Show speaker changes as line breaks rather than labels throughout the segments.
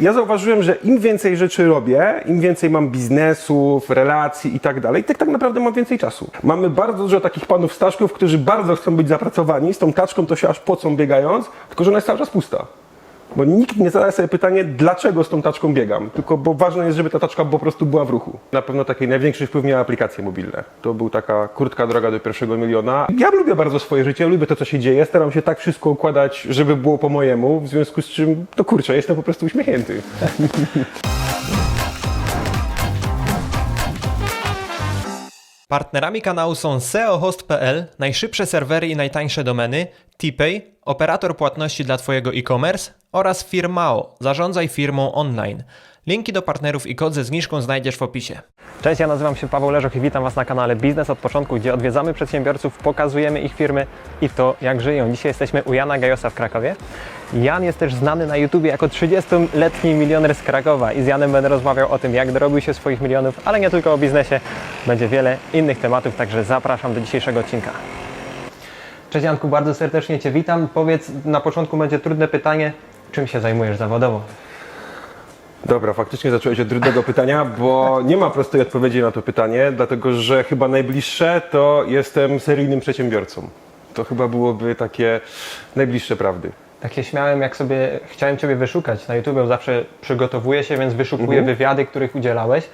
Ja zauważyłem, że im więcej rzeczy robię, im więcej mam biznesów, relacji i tak dalej, tak tak naprawdę mam więcej czasu. Mamy bardzo dużo takich panów staszków, którzy bardzo chcą być zapracowani, z tą taczką to się aż pocą biegając, tylko że ona jest cały czas pusta. Bo nikt nie zadaje sobie pytanie, dlaczego z tą taczką biegam, tylko bo ważne jest, żeby ta taczka po prostu była w ruchu. Na pewno taki największy wpływ miały aplikacje mobilne. To był taka krótka droga do pierwszego miliona. Ja lubię bardzo swoje życie, lubię to, co się dzieje, staram się tak wszystko układać, żeby było po mojemu, w związku z czym, to kurczę, jestem po prostu uśmiechnięty.
Partnerami kanału są seohost.pl, najszybsze serwery i najtańsze domeny, TPay, operator płatności dla Twojego e-commerce oraz Firmao, zarządzaj firmą online. Linki do partnerów i kod ze zniżką znajdziesz w opisie.
Cześć, ja nazywam się Paweł Leżoch i witam Was na kanale Biznes od początku, gdzie odwiedzamy przedsiębiorców, pokazujemy ich firmy i to, jak żyją. Dzisiaj jesteśmy u Jana Gajosa w Krakowie. Jan jest też znany na YouTubie jako 30-letni milioner z Krakowa i z Janem będę rozmawiał o tym, jak dorobił się swoich milionów, ale nie tylko o biznesie. Będzie wiele innych tematów, także zapraszam do dzisiejszego odcinka. Cześć Janku, bardzo serdecznie Cię witam. Powiedz, na początku będzie trudne pytanie, czym się zajmujesz zawodowo?
Dobra, faktycznie zacząłeś od trudnego pytania, bo nie ma prostej odpowiedzi na to pytanie, dlatego że chyba najbliższe to jestem seryjnym przedsiębiorcą. To chyba byłoby takie najbliższe prawdy.
Tak się śmiałem, jak sobie chciałem Ciebie wyszukać na YouTube, zawsze przygotowuję się, więc wyszukuję wywiady, których udzielałeś.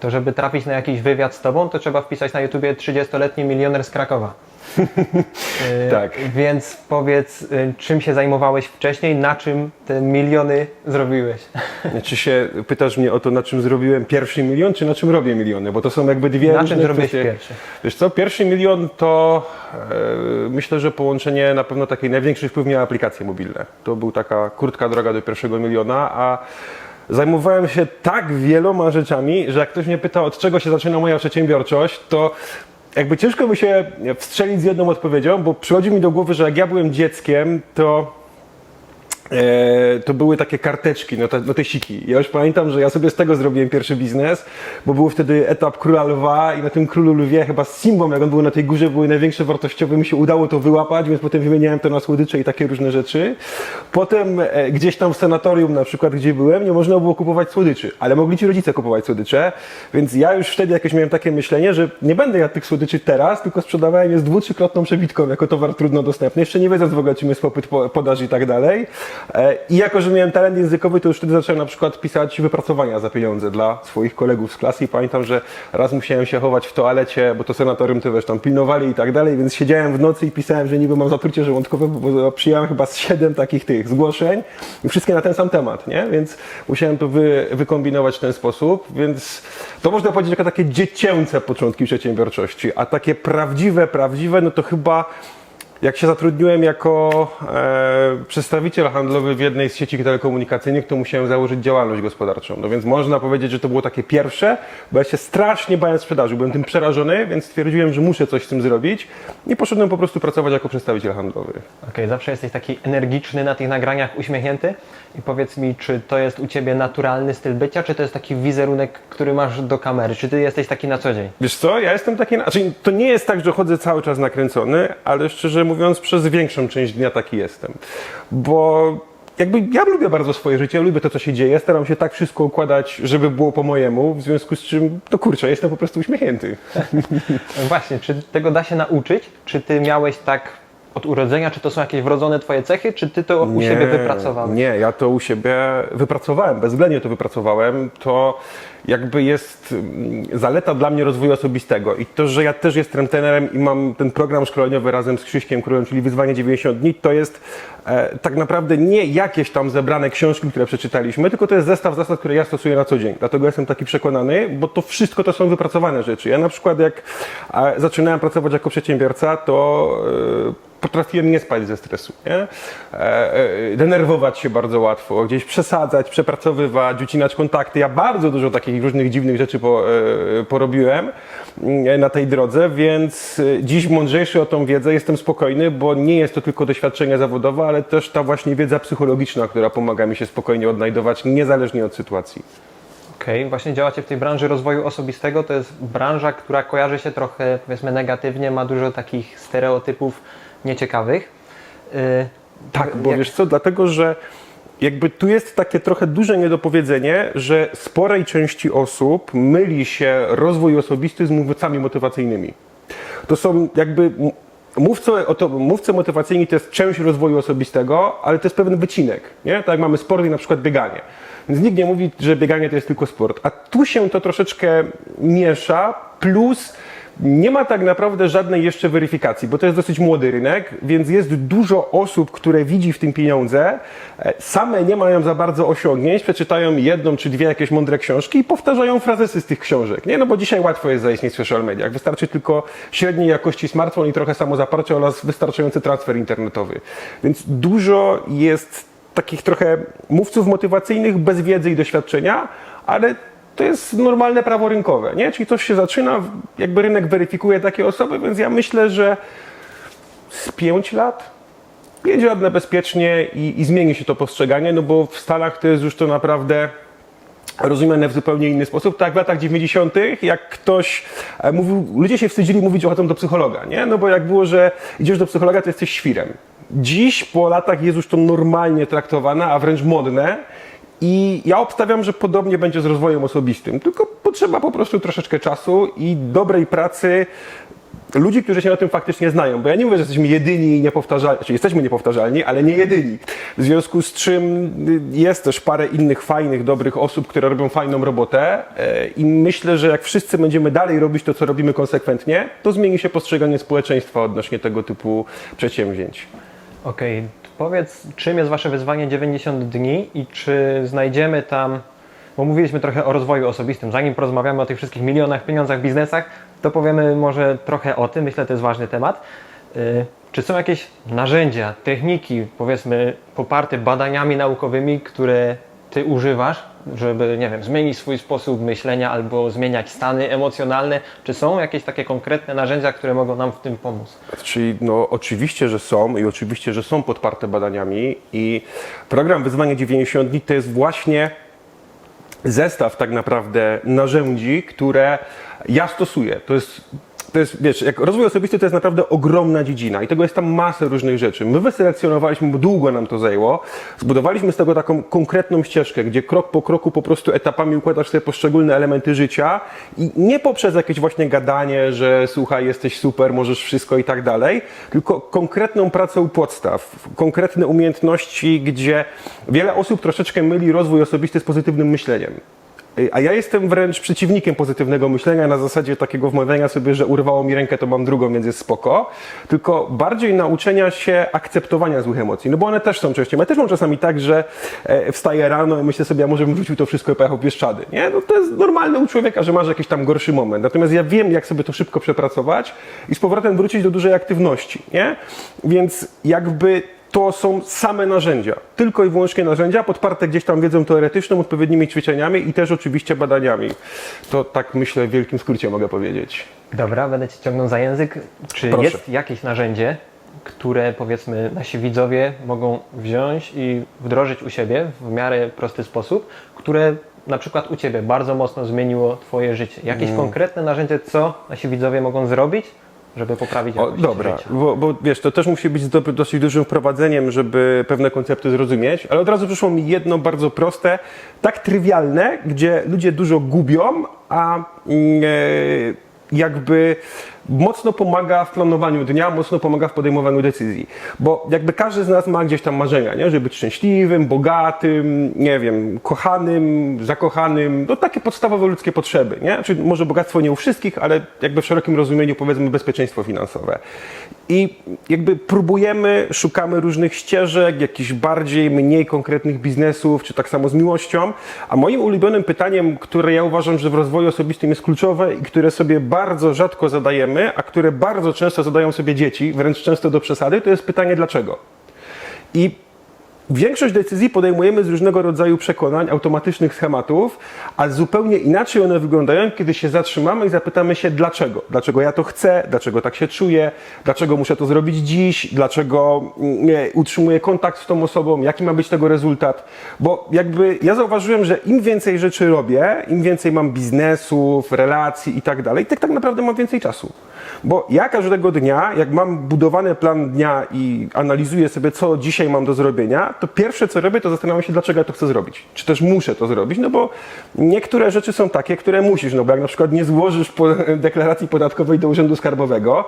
To żeby trafić na jakiś wywiad z Tobą, to trzeba wpisać na YouTubie 30-letni milioner z Krakowa. Yy,
Tak.
Więc powiedz, yy, czym się zajmowałeś wcześniej, na czym te miliony zrobiłeś?
Czy się pytasz mnie o to, na czym zrobiłem pierwszy milion, czy na czym robię miliony? Bo to są jakby dwie
Na
różne
czym zrobiłeś
kwestie.
pierwszy?
Wiesz co, pierwszy milion to e, myślę, że połączenie na pewno taki największy wpływ miały aplikacje mobilne. To był taka krótka droga do pierwszego miliona, a zajmowałem się tak wieloma rzeczami, że jak ktoś mnie pyta, od czego się zaczyna moja przedsiębiorczość, to jakby ciężko by się wstrzelić z jedną odpowiedzią, bo przychodzi mi do głowy, że jak ja byłem dzieckiem, to to były takie karteczki, no te, no te siki. Ja już pamiętam, że ja sobie z tego zrobiłem pierwszy biznes, bo był wtedy etap Króla Lwa i na tym Królu Lwie chyba z Simbą, jak on był na tej górze, były największe wartościowe, mi się udało to wyłapać, więc potem wymieniałem to na słodycze i takie różne rzeczy. Potem e, gdzieś tam w sanatorium na przykład, gdzie byłem, nie można było kupować słodyczy, ale mogli ci rodzice kupować słodycze, więc ja już wtedy jakieś miałem takie myślenie, że nie będę jadł tych słodyczy teraz, tylko sprzedawałem je z dwu, trzykrotną przebitką jako towar trudno dostępny. Jeszcze nie wiedząc w ogóle, czym jest popyt, po- podaż i tak dalej. E, I jako, że miałem talent językowy, to już wtedy zacząłem na przykład pisać wypracowania za pieniądze dla swoich kolegów z klasy. I pamiętam, że raz musiałem się chować w toalecie, bo to senatorium to wiesz, tam pilnowali i tak dalej, więc siedziałem w nocy i pisałem, że niby mam zatrucie żołądkowe, bo przyjąłem chyba z siedem takich tych zgłoszeń. I wszystkie na ten sam temat, nie? Więc musiałem to wy, wykombinować w ten sposób, więc to można powiedzieć jako takie dziecięce początki przedsiębiorczości, a takie prawdziwe, prawdziwe, no to chyba jak się zatrudniłem jako e, przedstawiciel handlowy w jednej z sieci telekomunikacyjnych, to musiałem założyć działalność gospodarczą. No więc można powiedzieć, że to było takie pierwsze, bo ja się strasznie bałem sprzedaży. Byłem tym przerażony, więc stwierdziłem, że muszę coś z tym zrobić i poszedłem po prostu pracować jako przedstawiciel handlowy.
Okej, zawsze jesteś taki energiczny na tych nagraniach, uśmiechnięty. I powiedz mi, czy to jest u Ciebie naturalny styl bycia, czy to jest taki wizerunek, który masz do kamery? Czy Ty jesteś taki na co dzień?
Wiesz co, ja jestem taki, znaczy to nie jest tak, że chodzę cały czas nakręcony, ale szczerze mówiąc przez większą część dnia taki jestem. Bo jakby ja lubię bardzo swoje życie, lubię to, co się dzieje, staram się tak wszystko układać, żeby było po mojemu, w związku z czym, to kurczę, jestem po prostu uśmiechnięty.
Właśnie, czy tego da się nauczyć? Czy Ty miałeś tak od urodzenia, czy to są jakieś wrodzone Twoje cechy, czy Ty to u siebie wypracowałeś?
Nie, ja to u siebie wypracowałem, bezwzględnie to wypracowałem. To jakby jest mm, zaleta dla mnie rozwoju osobistego i to, że ja też jestem trenerem i mam ten program szkoleniowy razem z Krzyśkiem Królem, czyli Wyzwanie 90 dni, to jest e, tak naprawdę nie jakieś tam zebrane książki, które przeczytaliśmy, tylko to jest zestaw zasad, które ja stosuję na co dzień. Dlatego jestem taki przekonany, bo to wszystko to są wypracowane rzeczy. Ja na przykład jak e, zaczynałem pracować jako przedsiębiorca, to e, potrafiłem nie spać ze stresu, nie? E, e, denerwować się bardzo łatwo, gdzieś przesadzać, przepracowywać, ucinać kontakty. Ja bardzo dużo takich różnych dziwnych rzeczy po, e, porobiłem mm, na tej drodze, więc e, dziś mądrzejszy o tą wiedzę jestem spokojny, bo nie jest to tylko doświadczenie zawodowe, ale też ta właśnie wiedza psychologiczna, która pomaga mi się spokojnie odnajdować, niezależnie od sytuacji.
Okej, właśnie działacie w tej branży rozwoju osobistego. To jest branża, która kojarzy się trochę, powiedzmy, negatywnie, ma dużo takich stereotypów nieciekawych. Yy,
Tak, bo
jak-
wiesz co, dlatego że jakby tu jest takie trochę duże niedopowiedzenie, że sporej części osób myli się rozwój osobisty z mówcami motywacyjnymi. To są jakby mówcy, mówcy motywacyjni to jest część rozwoju osobistego, ale to jest pewien wycinek, nie? Tak jak mamy sport i na przykład bieganie. Więc nikt nie mówi, że bieganie to jest tylko sport. A tu się to troszeczkę miesza, plus nie ma tak naprawdę żadnej jeszcze weryfikacji, bo to jest dosyć młody rynek, więc jest dużo osób, które widzi w tym pieniądze, same nie mają za bardzo osiągnięć, przeczytają jedną czy dwie jakieś mądre książki i powtarzają frazesy z tych książek. Nie, no bo dzisiaj łatwo jest zaistnieć w social mediach. Wystarczy tylko średniej jakości smartfon i trochę samozaparcia oraz wystarczający transfer internetowy. Więc dużo jest takich trochę mówców motywacyjnych bez wiedzy i doświadczenia, ale to jest normalne prawo rynkowe, nie? Czyli coś się zaczyna, jakby rynek weryfikuje takie osoby, więc ja myślę, że z 5 lat jedzie ładne bezpiecznie i, i zmieni się to postrzeganie, no bo w Stanach to jest już to naprawdę rozumiane w zupełnie inny sposób. Tak w latach 90., jak ktoś e, mówił, ludzie się wstydzili mówić, że chodzą do psychologa, nie? No bo jak było, że idziesz do psychologa, to jesteś świrem. Dziś po latach jest już to normalnie traktowane, a wręcz modne. I ja obstawiam, że podobnie będzie z rozwojem osobistym, tylko potrzeba po prostu troszeczkę czasu i dobrej pracy ludzi, którzy się na tym faktycznie znają. Bo ja nie mówię, że jesteśmy jedyni i niepowtarzalni, znaczy jesteśmy niepowtarzalni, ale nie jedyni. W związku z czym y, jest też parę innych fajnych, dobrych osób, które robią fajną robotę e, i myślę, że jak wszyscy będziemy dalej robić to, co robimy konsekwentnie, to zmieni się postrzeganie społeczeństwa odnośnie tego typu przedsięwzięć.
Okej, powiedz, czym jest Wasze wyzwanie 90 dni i czy znajdziemy tam, bo mówiliśmy trochę o rozwoju osobistym, zanim porozmawiamy o tych wszystkich milionach, pieniądzach, biznesach, to powiemy może trochę o tym, myślę, to jest ważny temat. Y, Czy są jakieś narzędzia, techniki, powiedzmy, poparte badaniami naukowymi, które Ty używasz, żeby, nie wiem, zmienić swój sposób myślenia albo zmieniać stany emocjonalne? Czy są jakieś takie konkretne narzędzia, które mogą nam w tym pomóc?
Czyli no oczywiście, że są i oczywiście, że są podparte badaniami i program Wyzwanie 90 dni to jest właśnie zestaw tak naprawdę narzędzi, które ja stosuję. To jest, to jest, wiesz, jak rozwój osobisty to jest naprawdę ogromna dziedzina i tego jest tam masę różnych rzeczy. My wyselekcjonowaliśmy, bo długo nam to zajęło, zbudowaliśmy z tego taką konkretną ścieżkę, gdzie krok po kroku po prostu etapami układasz sobie poszczególne elementy życia i nie poprzez jakieś właśnie gadanie, że słuchaj, jesteś super, możesz wszystko i tak dalej, tylko konkretną pracę u podstaw, konkretne umiejętności, gdzie wiele osób troszeczkę myli rozwój osobisty z pozytywnym myśleniem. A ja jestem wręcz przeciwnikiem pozytywnego myślenia na zasadzie takiego wmawiania sobie, że urwało mi rękę, to mam drugą, więc jest spoko. Tylko bardziej nauczenia się akceptowania złych emocji. No bo one też są częścią. Ja też mam czasami tak, że e, wstaję rano i myślę sobie, a może bym wrzucił to wszystko i pojechał w Bieszczady. Nie? No to jest normalne u człowieka, że masz jakiś tam gorszy moment. Natomiast ja wiem, jak sobie to szybko przepracować i z powrotem wrócić do dużej aktywności. Nie? Więc jakby to są same narzędzia, tylko i wyłącznie narzędzia, podparte gdzieś tam wiedzą teoretyczną, odpowiednimi ćwiczeniami i też oczywiście badaniami. To tak myślę w wielkim skrócie mogę powiedzieć.
Dobra, będę Cię ciągnął za język. Czy
Proszę.
jest jakieś narzędzie, które powiedzmy nasi widzowie mogą wziąć i wdrożyć u siebie w miarę prosty sposób, które na przykład u Ciebie bardzo mocno zmieniło Twoje życie? Jakieś
Mm.
konkretne narzędzie, co nasi widzowie mogą zrobić, żeby poprawić
O, dobra,
życia?
bo, bo wiesz, to też musi być do, dosyć dużym wprowadzeniem, żeby pewne koncepty zrozumieć, ale od razu przyszło mi jedno bardzo proste, tak trywialne, gdzie ludzie dużo gubią, a e, jakby mocno pomaga w planowaniu dnia, mocno pomaga w podejmowaniu decyzji. Bo jakby każdy z nas ma gdzieś tam marzenia, nie? żeby być szczęśliwym, bogatym, nie wiem, kochanym, zakochanym, no takie podstawowe ludzkie potrzeby, nie? Czyli może bogactwo nie u wszystkich, ale jakby w szerokim rozumieniu powiedzmy bezpieczeństwo finansowe. I jakby próbujemy, szukamy różnych ścieżek, jakichś bardziej, mniej konkretnych biznesów, czy tak samo z miłością. A moim ulubionym pytaniem, które ja uważam, że w rozwoju osobistym jest kluczowe i które sobie bardzo rzadko zadajemy, a które bardzo często zadają sobie dzieci, wręcz często do przesady, to jest pytanie dlaczego. I Większość decyzji podejmujemy z różnego rodzaju przekonań, automatycznych schematów, a zupełnie inaczej one wyglądają, kiedy się zatrzymamy i zapytamy się dlaczego. Dlaczego ja to chcę, dlaczego tak się czuję, dlaczego muszę to zrobić dziś, dlaczego mm, utrzymuję kontakt z tą osobą, jaki ma być tego rezultat. Bo jakby ja zauważyłem, że im więcej rzeczy robię, im więcej mam biznesów, relacji i tak dalej, tak tak naprawdę mam więcej czasu. Bo ja każdego dnia, jak mam budowany plan dnia i analizuję sobie, co dzisiaj mam do zrobienia, to pierwsze co robię, to zastanawiam się, dlaczego ja to chcę zrobić. Czy też muszę to zrobić, no bo niektóre rzeczy są takie, które musisz, no bo jak na przykład nie złożysz deklaracji podatkowej do Urzędu Skarbowego,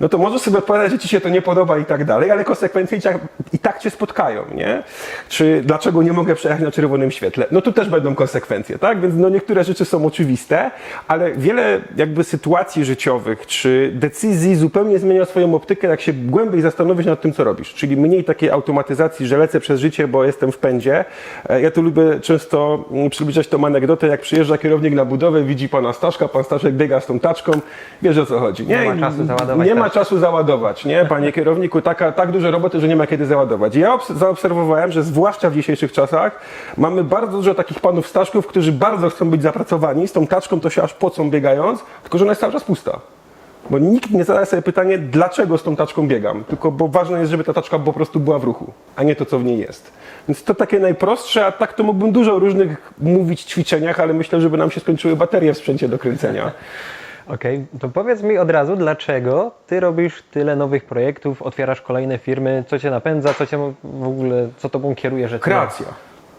no to możesz sobie odpowiadać, że ci się to nie podoba i tak dalej, ale konsekwencje i tak, i tak cię spotkają, nie? Czy dlaczego nie mogę przejechać na czerwonym świetle? No tu też będą konsekwencje, tak? Więc no niektóre rzeczy są oczywiste, ale wiele jakby sytuacji życiowych czy decyzji zupełnie zmienia swoją optykę, jak się głębiej zastanowić nad tym, co robisz. Czyli mniej takiej automatyzacji, że lecę przez życie, bo jestem w pędzie. E, Ja tu lubię często mm, przybliżać tą anegdotę, jak przyjeżdża kierownik na budowę, widzi pana Staszka, pan Staszek biega z tą taczką, wiesz o co chodzi, nie?
Nie ma czasu załadować
Nie ma czasu załadować, nie? Panie kierowniku, taka, tak dużo roboty, że nie ma kiedy załadować. Ja obs- zaobserwowałem, że zwłaszcza w dzisiejszych czasach mamy bardzo dużo takich panów Staszków, którzy bardzo chcą być zapracowani, z tą taczką to się aż pocą biegając, tylko że ona jest cały czas pusta. Bo nikt nie zadaje sobie pytanie, dlaczego z tą taczką biegam, tylko bo ważne jest, żeby ta taczka po prostu była w ruchu, a nie to, co w niej jest. Więc to takie najprostsze, a tak to mógłbym dużo o różnych mówić ćwiczeniach, ale myślę, żeby nam się skończyły baterie w sprzęcie do kręcenia.
Okej, to powiedz mi od razu, dlaczego ty robisz tyle nowych projektów, otwierasz kolejne firmy, co cię napędza, co cię w ogóle, co tobą kieruje, że
Kreacja.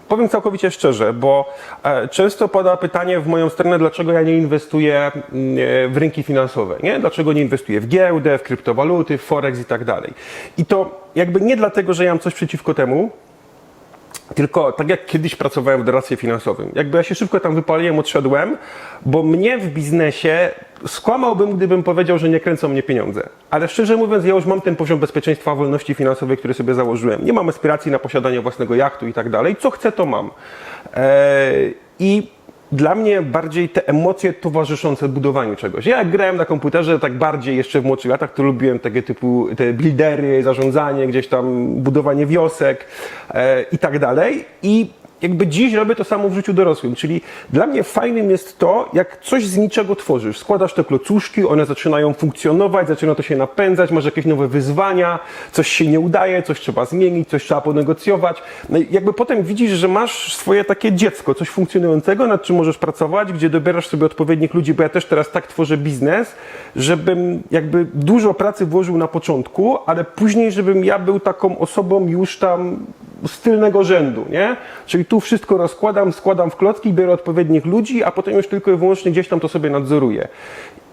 Powiem całkowicie szczerze, bo e, często pada pytanie w moją stronę, dlaczego ja nie inwestuję mm, e, w rynki finansowe, nie? Dlaczego nie inwestuję w giełdę, w kryptowaluty, w forex i tak dalej. I to jakby nie dlatego, że ja mam coś przeciwko temu, tylko tak jak kiedyś pracowałem w doradztwie finansowym, jakby ja się szybko tam wypaliłem, odszedłem, bo mnie w biznesie skłamałbym, gdybym powiedział, że nie kręcą mnie pieniądze. Ale szczerze mówiąc, ja już mam ten poziom bezpieczeństwa, wolności finansowej, który sobie założyłem. Nie mam aspiracji na posiadanie własnego jachtu i tak dalej. Co chcę, to mam. Eee, I dla mnie bardziej te emocje towarzyszące budowaniu czegoś. Ja jak grałem na komputerze, tak bardziej jeszcze w młodszych latach, to lubiłem tego typu te buildery, zarządzanie, gdzieś tam budowanie wiosek e, i tak dalej. I jakby dziś robię to samo w życiu dorosłym, czyli dla mnie fajnym jest to, jak coś z niczego tworzysz. Składasz te klocuszki, one zaczynają funkcjonować, zaczyna to się napędzać, masz jakieś nowe wyzwania, coś się nie udaje, coś trzeba zmienić, coś trzeba ponegocjować. No i jakby potem widzisz, że masz swoje takie dziecko, coś funkcjonującego, nad czym możesz pracować, gdzie dobierasz sobie odpowiednich ludzi, bo ja też teraz tak tworzę biznes, żebym jakby dużo pracy włożył na początku, ale później, żebym ja był taką osobą już tam z tylnego rzędu, nie? Czyli tu wszystko rozkładam, składam w klocki, biorę odpowiednich ludzi, a potem już tylko i wyłącznie gdzieś tam to sobie nadzoruję.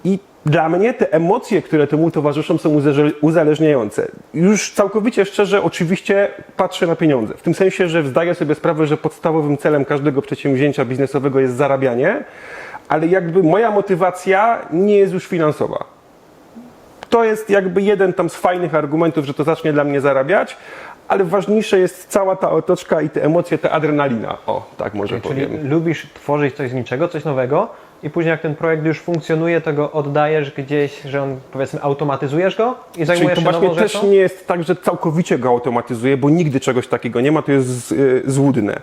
I dla mnie te emocje, które temu towarzyszą, są uzależniające. Już całkowicie szczerze, oczywiście patrzę na pieniądze. W tym sensie, że zdaję sobie sprawę, że podstawowym celem każdego przedsięwzięcia biznesowego jest zarabianie, ale jakby moja motywacja nie jest już finansowa. To jest jakby jeden tam z fajnych argumentów, że to zacznie dla mnie zarabiać, ale ważniejsze jest cała ta otoczka i te emocje, ta adrenalina. O, tak może
Czyli
powiem.
lubisz tworzyć coś z niczego, coś nowego i później jak ten projekt już funkcjonuje, to go oddajesz gdzieś, że on powiedzmy automatyzujesz go i
Czyli
zajmujesz
to
się
właśnie
nową
też
rzeczą?
nie jest tak, że całkowicie go automatyzuję, bo nigdy czegoś takiego nie ma, to jest y, złudne.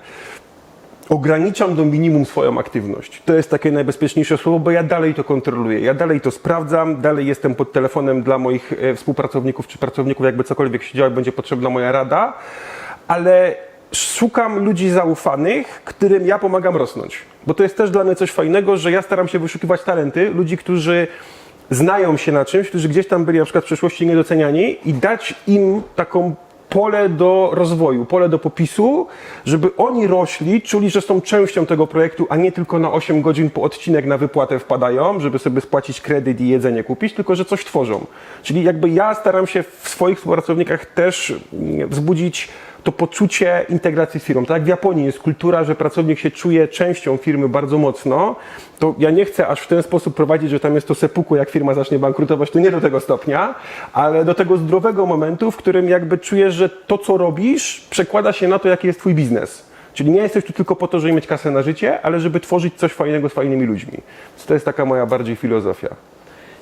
Ograniczam do minimum swoją aktywność. To jest takie najbezpieczniejsze słowo, bo ja dalej to kontroluję. Ja dalej to sprawdzam, dalej jestem pod telefonem dla moich e, współpracowników czy pracowników, jakby cokolwiek się działo, będzie potrzebna moja rada, ale szukam ludzi zaufanych, którym ja pomagam rosnąć. Bo to jest też dla mnie coś fajnego, że ja staram się wyszukiwać talenty, ludzi, którzy znają się na czymś, którzy gdzieś tam byli na przykład w przeszłości niedoceniani i dać im taką pole do rozwoju, pole do popisu, żeby oni rośli, czuli, że są częścią tego projektu, a nie tylko na 8 godzin po odcinek na wypłatę wpadają, żeby sobie spłacić kredyt i jedzenie kupić, tylko że coś tworzą. Czyli jakby ja staram się w swoich współpracownikach też mm, wzbudzić to poczucie integracji z firmą. Tak jak w Japonii jest kultura, że pracownik się czuje częścią firmy bardzo mocno, to ja nie chcę aż w ten sposób prowadzić, że tam jest to sepuku, jak firma zacznie bankrutować, to nie do tego stopnia, ale do tego zdrowego momentu, w którym jakby czujesz, że to, co robisz, przekłada się na to, jaki jest twój biznes. Czyli nie jesteś tu tylko po to, żeby mieć kasę na życie, ale żeby tworzyć coś fajnego z fajnymi ludźmi. To jest taka moja bardziej filozofia.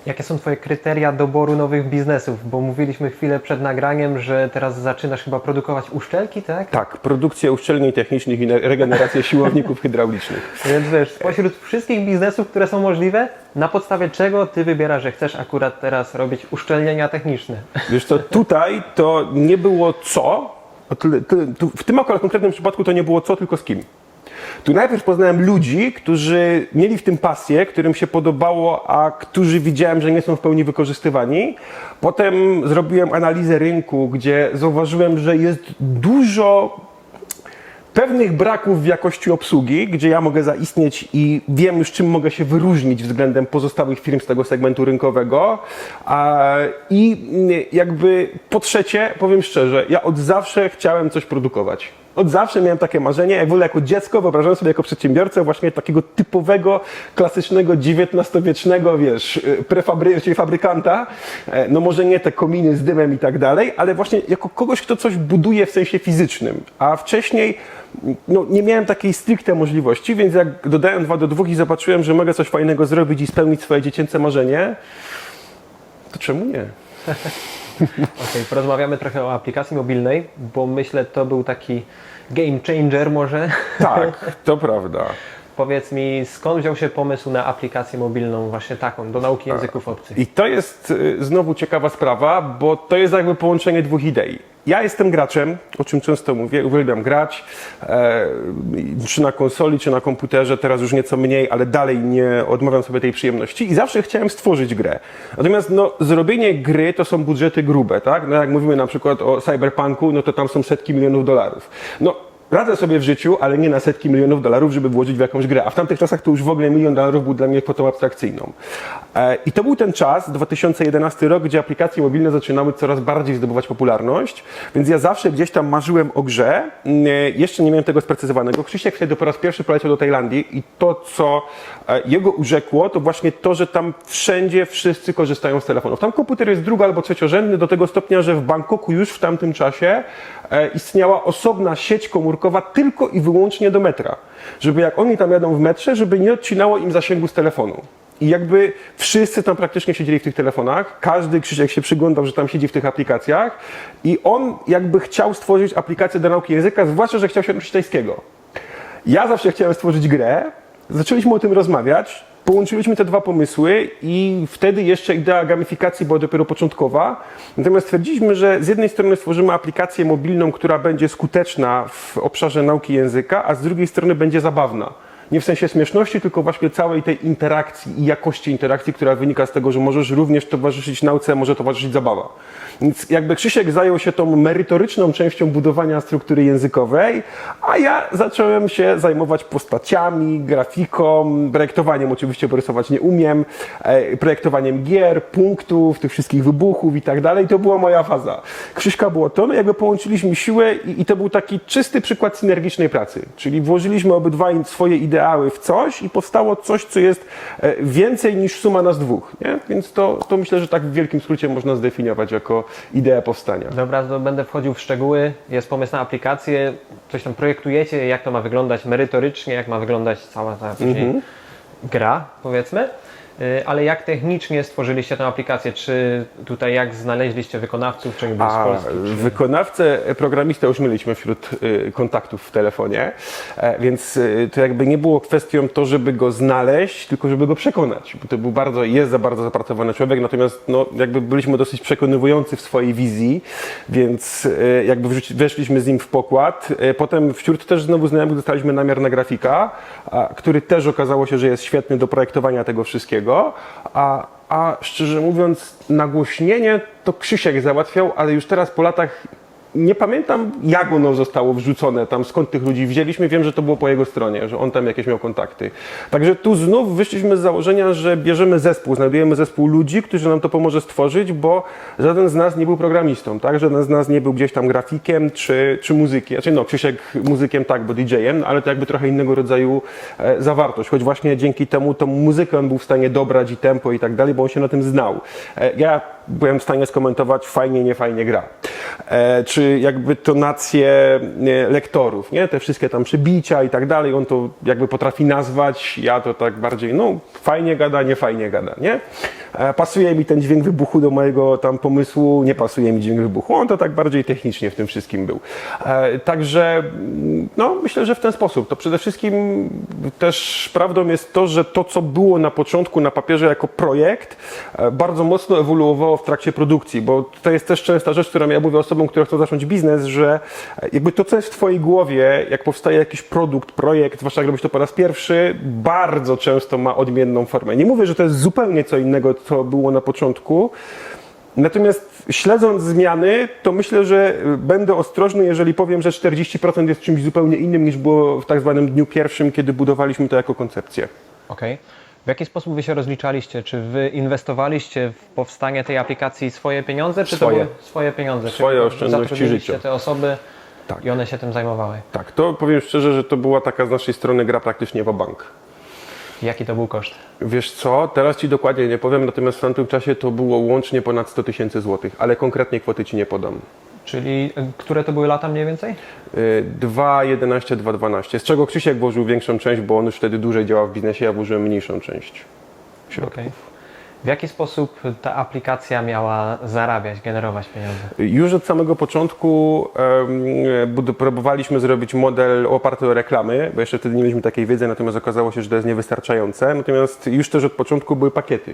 Jakie są Twoje kryteria doboru nowych biznesów? Bo mówiliśmy chwilę przed nagraniem, że teraz zaczynasz chyba produkować uszczelki, tak?
Tak, produkcja uszczelnień technicznych i regeneracja siłowników hydraulicznych.
Więc wiesz, spośród wszystkich biznesów, które są możliwe, na podstawie czego Ty wybierasz, że chcesz akurat teraz robić uszczelnienia techniczne?
Wiesz co, tutaj to nie było co, w tym akurat konkretnym przypadku to nie było co, tylko z kim. Tu najpierw poznałem ludzi, którzy mieli w tym pasję, którym się podobało, a którzy widziałem, że nie są w pełni wykorzystywani. Potem zrobiłem analizę rynku, gdzie zauważyłem, że jest dużo pewnych braków w jakości obsługi, gdzie ja mogę zaistnieć i wiem już czym mogę się wyróżnić względem pozostałych firm z tego segmentu rynkowego. I mm, jakby po trzecie, powiem szczerze, ja od zawsze chciałem coś produkować. Od zawsze miałem takie marzenie, jak w ogóle jako dziecko wyobrażałem sobie jako przedsiębiorcę właśnie takiego typowego, klasycznego, XIX-wiecznego, wiesz, prefabry, czyli fabrykanta. E, No może nie te kominy z dymem i tak dalej, ale właśnie jako kogoś, kto coś buduje w sensie fizycznym. A wcześniej no, nie miałem takiej stricte możliwości, więc jak dodałem dwa do dwóch i zobaczyłem, że mogę coś fajnego zrobić i spełnić swoje dziecięce marzenie, to czemu nie?
Okej, porozmawiamy trochę o aplikacji mobilnej, bo myślę, to był taki game changer może.
Tak, to prawda.
Powiedz mi, skąd wziął się pomysł na aplikację mobilną właśnie taką, do nauki języków obcych?
I to jest y, znowu ciekawa sprawa, bo to jest jakby połączenie dwóch idei. Ja jestem graczem, o czym często mówię, uwielbiam grać, e, czy na konsoli, czy na komputerze, teraz już nieco mniej, ale dalej nie odmawiam sobie tej przyjemności i zawsze chciałem stworzyć grę. Natomiast no, zrobienie gry to są budżety grube, tak? No, jak mówimy na przykład o cyberpunku, no to tam są setki milionów dolarów. No, Radzę sobie w życiu, ale nie na setki milionów dolarów, żeby włożyć w jakąś grę. A w tamtych czasach to już w ogóle milion dolarów był dla mnie kwotą abstrakcyjną. E, I to był ten czas, 2011 rok, gdzie aplikacje mobilne zaczynały coraz bardziej zdobywać popularność, więc ja zawsze gdzieś tam marzyłem o grze. Mm, e, Jeszcze nie miałem tego sprecyzowanego. Krzysiek wtedy po raz pierwszy poleciał do Tajlandii i to, co e, jego urzekło, to właśnie to, że tam wszędzie wszyscy korzystają z telefonów. Tam komputer jest drugo albo trzeciorzędny do tego stopnia, że w Bangkoku już w tamtym czasie istniała osobna sieć komórkowa tylko i wyłącznie do metra. Żeby jak oni tam jadą w metrze, żeby nie odcinało im zasięgu z telefonu. I jakby wszyscy tam praktycznie siedzieli w tych telefonach, każdy Krzysiek się przyglądał, że tam siedzi w tych aplikacjach i on jakby chciał stworzyć aplikację do nauki języka, zwłaszcza, że chciał się nauczyć tajskiego. Ja zawsze chciałem stworzyć grę, zaczęliśmy o tym rozmawiać, połączyliśmy te dwa pomysły i wtedy jeszcze idea gamifikacji była dopiero początkowa. Natomiast stwierdziliśmy, że z jednej strony stworzymy aplikację mobilną, która będzie skuteczna w obszarze nauki języka, a z drugiej strony będzie zabawna. Nie w sensie śmieszności, tylko właśnie całej tej interakcji i jakości interakcji, która wynika z tego, że możesz również towarzyszyć nauce, może towarzyszyć zabawa. Więc jakby Krzysiek zajął się tą merytoryczną częścią budowania struktury językowej, a ja zacząłem się zajmować postaciami, grafiką, projektowaniem oczywiście, bo rysować nie umiem, e, projektowaniem gier, punktów, tych wszystkich wybuchów i tak dalej. To była moja faza. Krzyśka było to, no jakby połączyliśmy siłę i, i to był taki czysty przykład synergicznej pracy. Czyli włożyliśmy obydwaj swoje ideały w coś i powstało coś, co jest e, więcej niż suma nas dwóch. Nie? Więc to, to myślę, że tak w wielkim skrócie można zdefiniować jako ideę powstania.
Dobra, to będę wchodził w szczegóły. Jest pomysł na aplikację, coś tam projektujecie, jak to ma wyglądać merytorycznie, jak ma wyglądać cała ta później gra, powiedzmy. Y, Ale jak technicznie stworzyliście tę aplikację? Czy tutaj jak znaleźliście wykonawców, czy nie był z Polski? Czy...
wykonawcę, programistę już mieliśmy wśród y, kontaktów w telefonie, e, więc to jakby nie było kwestią to, żeby go znaleźć, tylko żeby go przekonać, bo to był bardzo, jest za bardzo zapracowany człowiek, natomiast no, jakby byliśmy dosyć przekonywujący w swojej wizji, więc jakby weszliśmy z nim w pokład. E, Potem wśród też znowu znajomych dostaliśmy namiar na grafika, który też okazało się, że jest świetny do projektowania tego wszystkiego, a a szczerze mówiąc, nagłośnienie to Krzysiek załatwiał, ale już teraz po latach nie pamiętam, jak ono zostało wrzucone, tam skąd tych ludzi wzięliśmy. Wiem, że to było po jego stronie, że on tam jakieś miał kontakty. Także tu znów wyszliśmy z założenia, że bierzemy zespół, znajdujemy zespół ludzi, którzy nam to pomoże stworzyć, bo żaden z nas nie był programistą, tak? Żaden z nas nie był gdzieś tam grafikiem czy, czy muzykiem. Znaczy, no, Krzysiek muzykiem tak, bo DJ-em, ale to jakby trochę innego rodzaju e, zawartość, choć właśnie dzięki temu tą muzykę on był w stanie dobrać i tempo i tak dalej, bo on się na tym znał. E, ja byłem w stanie skomentować fajnie, nie fajnie gra. E, czy jakby tonacje e, lektorów, nie? Te wszystkie tam przybicia i tak dalej, on to jakby potrafi nazwać, ja to tak bardziej, no fajnie gada, nie fajnie gada, nie? E, Pasuje mi ten dźwięk wybuchu do mojego tam pomysłu, nie pasuje mi dźwięk wybuchu. On to tak bardziej technicznie w tym wszystkim był. E, Także mm, no, myślę, że w ten sposób. To przede wszystkim też prawdą jest to, że to, co było na początku na papierze jako projekt, e, bardzo mocno ewoluowało w trakcie produkcji, bo to jest też częsta rzecz, którą ja mówię osobom, które chcą zacząć biznes, że jakby to, co jest w Twojej głowie, jak powstaje jakiś produkt, projekt, zwłaszcza jak robisz to po raz pierwszy, bardzo często ma odmienną formę. Nie mówię, że to jest zupełnie co innego, co było na początku, Natomiast śledząc zmiany, to myślę, że będę ostrożny, jeżeli powiem, że 40% jest czymś zupełnie innym niż było w tak zwanym dniu pierwszym, kiedy budowaliśmy to jako koncepcję.
Okej. W jaki sposób Wy się rozliczaliście? Czy Wy inwestowaliście w powstanie tej aplikacji swoje pieniądze, czy
Swoje.
to były swoje pieniądze?
Swoje
czy
oszczędności życia.
te osoby
Tak.
i one się tym zajmowały?
Tak, to powiem szczerze, że to była taka z naszej strony gra praktycznie w bank.
Jaki to był koszt?
Wiesz co, teraz Ci dokładnie nie powiem, natomiast w tamtym czasie to było łącznie ponad 100 tysięcy złotych, ale konkretnej kwoty Ci nie podam.
Czyli y, które to były lata mniej więcej?
Y, 2,11, 2,12, z czego Krzysiek włożył większą część, bo on już wtedy dłużej działał w biznesie, ja włożyłem mniejszą część. środków.
Okej. W jaki sposób ta aplikacja miała zarabiać, generować pieniądze?
Już od samego początku bud- próbowaliśmy zrobić model oparty o reklamy, bo jeszcze wtedy nie mieliśmy takiej wiedzy, natomiast okazało się, że to jest niewystarczające. Natomiast już też od początku były pakiety.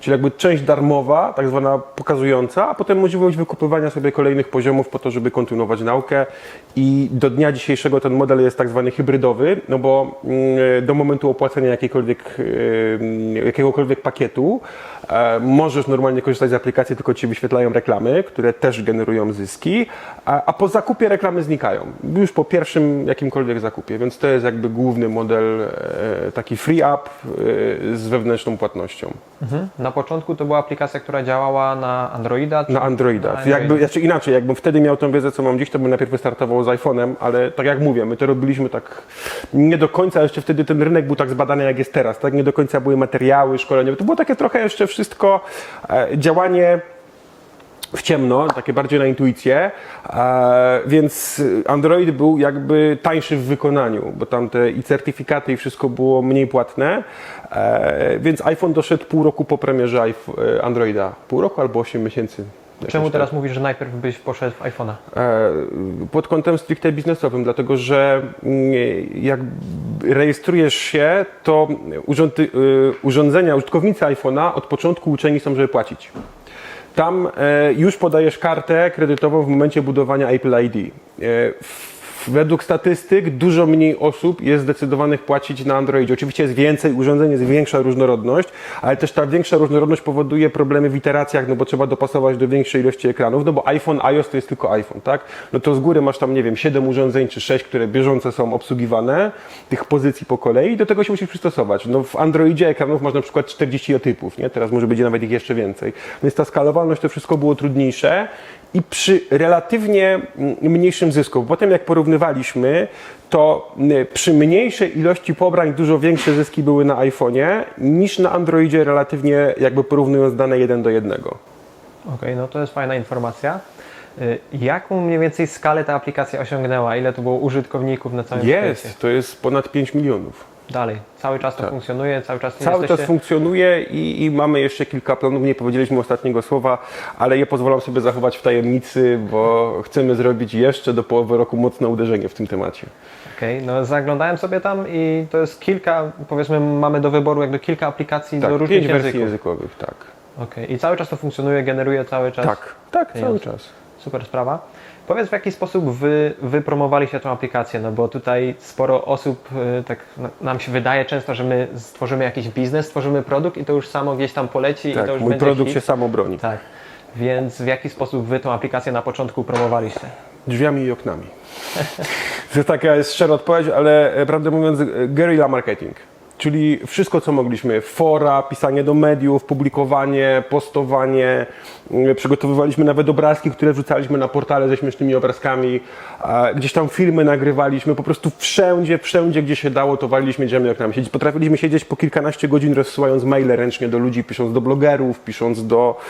Czyli jakby część darmowa, tak zwana pokazująca, a potem możliwość wykupywania sobie kolejnych poziomów po to, żeby kontynuować naukę. I do dnia dzisiejszego ten model jest tak zwany hybrydowy, no bo mm, do momentu opłacenia em, jakiegokolwiek pakietu e, możesz normalnie korzystać z aplikacji, tylko ci wyświetlają reklamy, które też generują zyski, a, po zakupie reklamy znikają. Już po pierwszym jakimkolwiek zakupie, więc to jest jakby główny model e, taki free up e, z wewnętrzną płatnością.
Na początku to była aplikacja, która działała na Androida? czy-
Na Androida.
Na Androida.
Jakby, znaczy inaczej, jakbym wtedy miał tą wiedzę, co mam dziś, to bym najpierw wystartował z iPhone'em, ale tak jak mówię, my to robiliśmy tak nie do końca, jeszcze wtedy ten rynek był tak zbadany, jak jest teraz, tak? Nie do końca były materiały szkoleniowe. To było takie trochę jeszcze wszystko e, działanie w ciemno, takie bardziej na intuicję, e, więc Android był jakby tańszy w wykonaniu, bo tam te i certyfikaty i wszystko było mniej płatne, e, więc iPhone doszedł pół roku po premierze e, Androida. Pół roku albo 8 miesięcy.
Czemu
tak.
teraz mówisz, że najpierw byś poszedł w iPhone'a?
Pod kątem stricte biznesowym, dlatego że mm, jak rejestrujesz się, to y, urządzenia, użytkownicy iPhone'a od początku uczeni są, żeby płacić. Tam e, już podajesz kartę kredytową w momencie budowania Apple ID. Według statystyk dużo mniej osób jest zdecydowanych płacić na Androidzie. Oczywiście jest więcej urządzeń, jest większa różnorodność, ale też ta większa różnorodność powoduje problemy w iteracjach, no bo trzeba dopasować do większej ilości ekranów, no bo iPhone, iOS to jest tylko iPhone, tak? No to z góry masz tam, nie wiem, 7 urządzeń czy 6, które bieżąco są obsługiwane, tych pozycji po kolei do tego się musisz przystosować. No w Androidzie ekranów masz na przykład 40 typów, nie? Teraz może będzie nawet ich jeszcze więcej. Więc ta skalowalność to wszystko było trudniejsze i przy relatywnie mm, mniejszym zysku. Potem jak porównywaliśmy, to mm, przy mniejszej ilości pobrań dużo większe zyski były na iPhone'ie niż na Androidzie relatywnie jakby porównując dane jeden do jednego.
Okej, no to jest fajna informacja. Y, Jaką mniej więcej skalę ta aplikacja osiągnęła? Ile to było użytkowników na całym
Jest,
świecie?
to jest ponad 5 milionów.
Dalej, cały czas to
Tak.
funkcjonuje, cały czas tym
Cały
jesteście...
czas funkcjonuje i, i mamy jeszcze kilka planów. Nie powiedzieliśmy ostatniego słowa, ale je pozwalam sobie zachować w tajemnicy, bo chcemy zrobić jeszcze do połowy roku mocne uderzenie w tym temacie.
Okej, no zaglądałem sobie tam i to jest kilka, powiedzmy mamy do wyboru jakby kilka aplikacji
Tak,
do różnych
pięć wersji
języków.
językowych, tak.
Okej, i cały czas to funkcjonuje, generuje cały czas.
Tak, tak, cały
pieniądze.
czas.
Super sprawa. Powiedz w jaki sposób wy, wy promowaliście tę aplikację, no bo tutaj sporo osób, y, tak na- nam się wydaje często, że my stworzymy jakiś biznes, stworzymy produkt i to już samo gdzieś tam poleci i to
Tak,
już
mój
będzie
produkt
hit.
się sam obroni.
Tak. Więc w jaki sposób wy tą aplikację na początku promowaliście?
Drzwiami i oknami. to taka jest szczera odpowiedź, ale e, prawdę mówiąc, e, guerrilla marketing. Czyli wszystko, co mogliśmy. Fora, pisanie do mediów, publikowanie, postowanie. Mm, Przygotowywaliśmy nawet obrazki, które wrzucaliśmy na portale ze śmiesznymi obrazkami. Gdzieś tam filmy nagrywaliśmy. Po prostu wszędzie, wszędzie, gdzie się dało, to waliliśmy drzwiami i oknami. Siedzieć- Potrafiliśmy siedzieć po kilkanaście godzin rozsyłając maile ręcznie do ludzi, pisząc do blogerów, pisząc do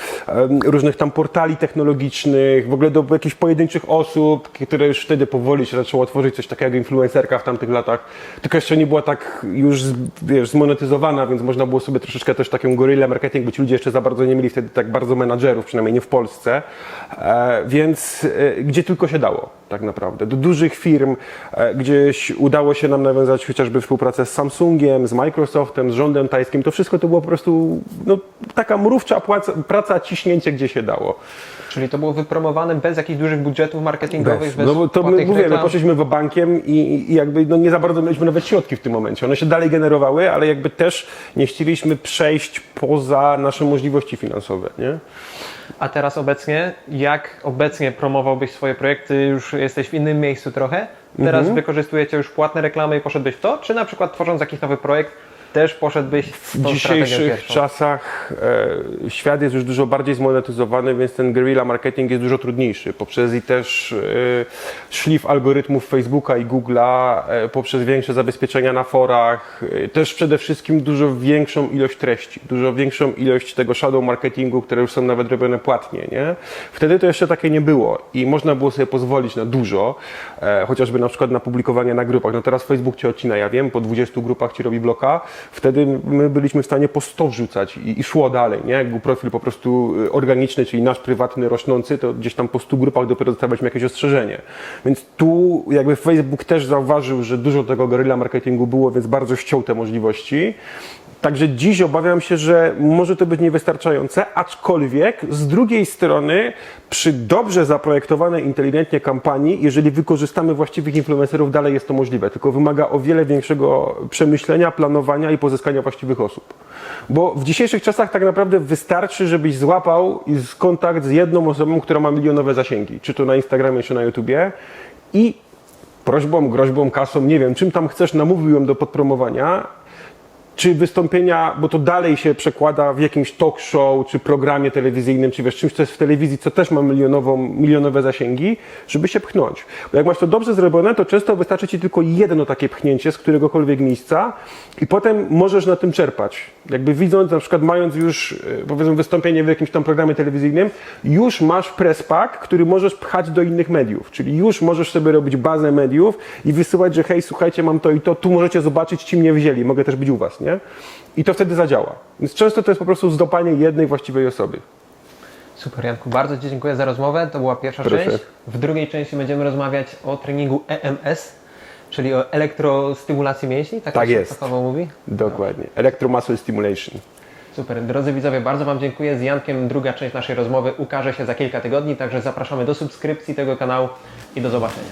różnych tam portali technologicznych, w ogóle do jakichś pojedynczych osób, które już wtedy powoli się zaczęło tworzyć coś takiego jak influencerka w tamtych latach. Tylko jeszcze nie była tak już wiesz, zmonetyzowana, więc można było sobie troszeczkę też taką gorilla marketing, bo ci ludzie jeszcze za bardzo nie mieli wtedy tak bardzo menadżerów, przynajmniej nie w Polsce, e, więc e, gdzie tylko się dało tak naprawdę. Do dużych firm e, gdzieś udało się nam nawiązać chociażby współpracę z Samsungiem, z Microsoftem, z rządem tajskim, to wszystko to było po prostu no, taka mrówcza płaca, praca, ciśnięcie gdzie się dało.
Czyli to było wypromowane bez jakichś dużych budżetów marketingowych, bez,
no bo to my mówię, my poszliśmy w bankiem i, i jakby no nie za bardzo mieliśmy nawet środki w tym momencie. One się dalej generowały, ale jakby też nie chcieliśmy przejść poza nasze możliwości finansowe, nie?
A teraz obecnie, jak obecnie promowałbyś swoje projekty? Już jesteś w innym miejscu trochę. Teraz
Mhm.
wykorzystujecie już płatne reklamy i poszedłbyś w to? Czy na przykład tworząc jakiś nowy projekt, też poszedłbyś w tą
dzisiejszych czasach e, świat jest już dużo bardziej zmonetyzowany, więc ten guerrilla marketing jest dużo trudniejszy. Poprzez i też e, szlif algorytmów Facebooka i Google'a, e, poprzez większe zabezpieczenia na forach, e, też przede wszystkim dużo większą ilość treści, dużo większą ilość tego shadow marketingu, które już są nawet robione płatnie, nie? Wtedy to jeszcze takie nie było i można było sobie pozwolić na dużo, e, chociażby na przykład na publikowanie na grupach. No teraz Facebook cię odcina, ja wiem, po 20 grupach ci robi bloka, wtedy my byliśmy w stanie po 100 wrzucać i, i szło dalej, nie? Jak był profil po prostu y, organiczny, czyli nasz prywatny, rosnący, to gdzieś tam po 100 grupach dopiero dostawaliśmy jakieś ostrzeżenie. Więc tu jakby Facebook też zauważył, że dużo tego guerrilla marketingu było, więc bardzo ściął te możliwości. Także dziś obawiam się, że może to być niewystarczające, aczkolwiek z drugiej strony przy dobrze zaprojektowanej inteligentnie kampanii, jeżeli wykorzystamy właściwych influencerów, dalej jest to możliwe, tylko wymaga o wiele większego przemyślenia, planowania i pozyskania właściwych osób. Bo w dzisiejszych czasach tak naprawdę wystarczy, żebyś złapał kontakt z jedną osobą, która ma milionowe zasięgi, czy to na Instagramie, czy na YouTubie. I prośbą, groźbą, kasą, nie wiem, czym tam chcesz, namówił ją do podpromowania, czy wystąpienia, bo to dalej się przekłada w jakimś talk show, czy programie telewizyjnym, czy wiesz, czymś, co jest w telewizji, co też ma milionową, milionowe zasięgi, żeby się pchnąć. Bo jak masz to dobrze zrobione, to często wystarczy ci tylko jedno takie pchnięcie z któregokolwiek miejsca i potem możesz na tym czerpać. Jakby widząc, na przykład mając już, e, powiedzmy, wystąpienie w jakimś tam programie telewizyjnym, już masz press pack, który możesz pchać do innych mediów. Czyli już możesz sobie robić bazę mediów i wysyłać, że hej, słuchajcie, mam to i to, tu możecie zobaczyć, ci mnie wzięli, mogę też być u was, nie? I to wtedy zadziała. Więc często to jest po prostu zdopanie jednej właściwej osoby.
Super, Janku, bardzo Ci dziękuję za rozmowę. To była pierwsza
Proszę.
część. W drugiej części będziemy rozmawiać o treningu EMS, czyli o elektrostymulacji mięśni. Tak,
Tak
się
jest.
fachowo mówi?
Dokładnie. Electromuscle stimulation.
Super. Drodzy widzowie, bardzo Wam dziękuję. Z Jankiem druga część naszej rozmowy ukaże się za kilka tygodni, także zapraszamy do subskrypcji tego kanału i do zobaczenia.